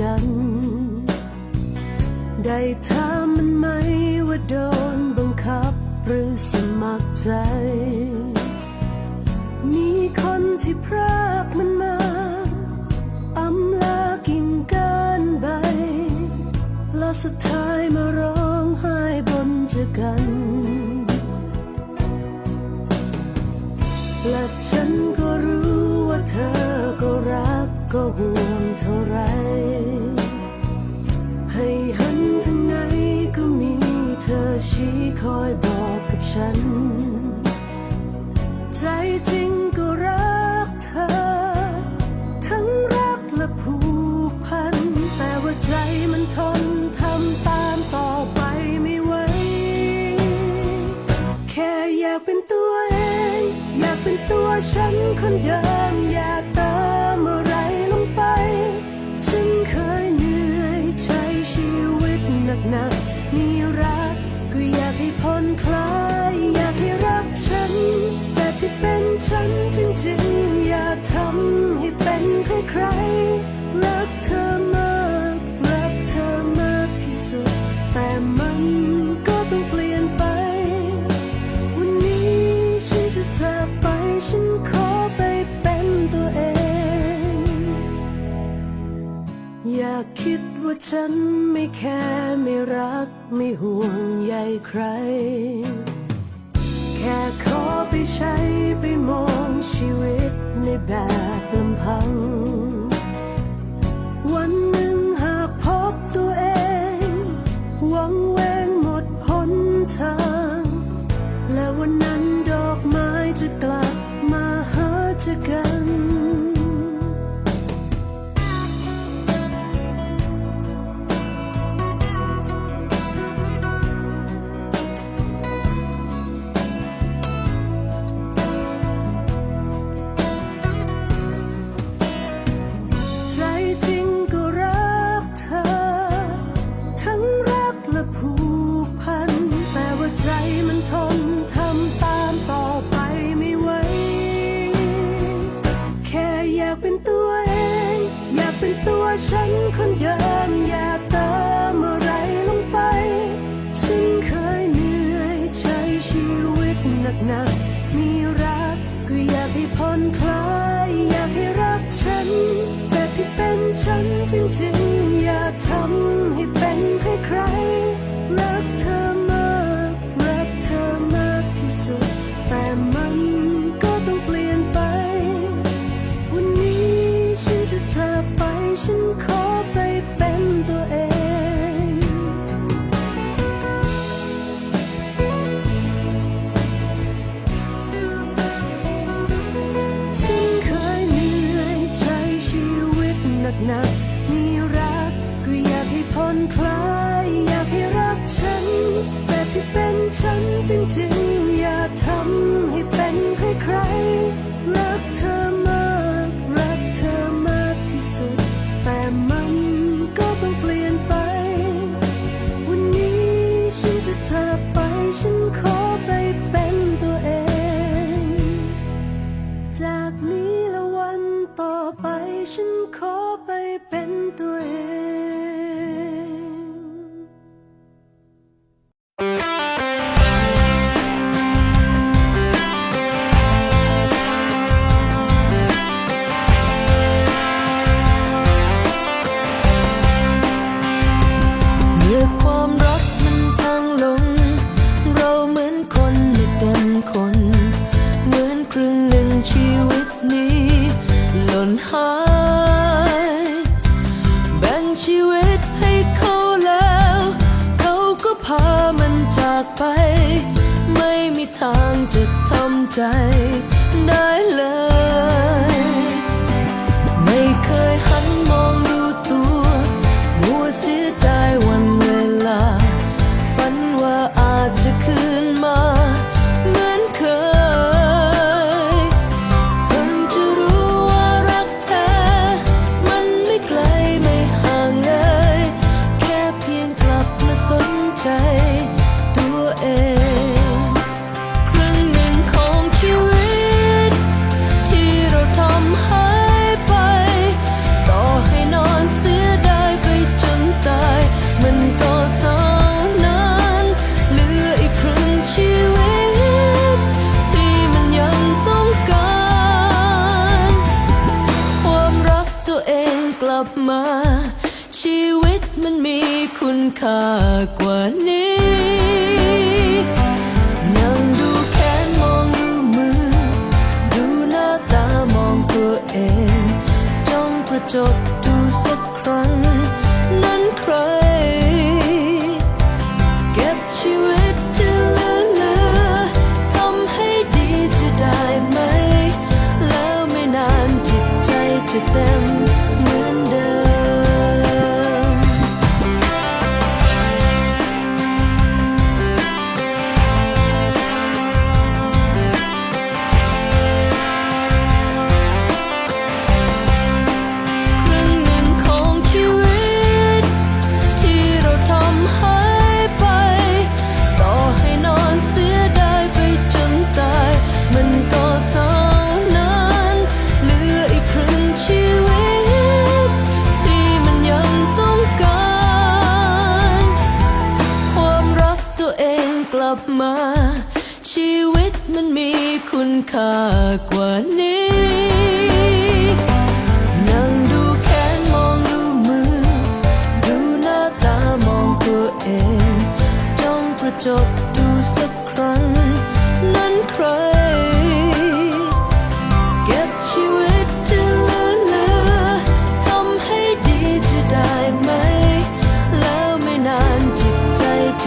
กัน ได้ถามมันไหมว่าโดนบังคับหรือสมัครใจ มีคนที่พรากมันมาอำลากิ่งกันใบ แล้สุดท้ายมาร้องไห้บนจะกันและฉันก็รู้ว่าเธอก็รักก็ห่วงเท่าไร คอยบอกกับฉัน ใจจริงก็รักเธอ ทั้งรักและผูกพัน แต่ว่าใจมันทนทำตามต่อไปไม่ไหว แค่อยากเป็นตัวเอง อยากเป็นตัวฉันคนเดิม อย่าเติมอะไรลงไป ฉันเคยเหนื่อยใช้ชีวิตหนักหนักมีรัก อยากให้ผ่อนคลายอยากให้รักฉัน แต่ที่เป็นฉันจริงๆ อยากทำให้เป็นใครๆ คิดว่าฉันไม่แคร์ไม่รักไม่ห่วงใยใคร แค่ขอไปใช้ไปมองชีวิตในแบบลำพัง มา ชีวิตมันมีคุณค่ากว่านี้นั่งดูแขนมองดูมือ ดูหน้าตามองตัวเองจ้องกระจกดูสักครั้ง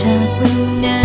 จากวันนั้น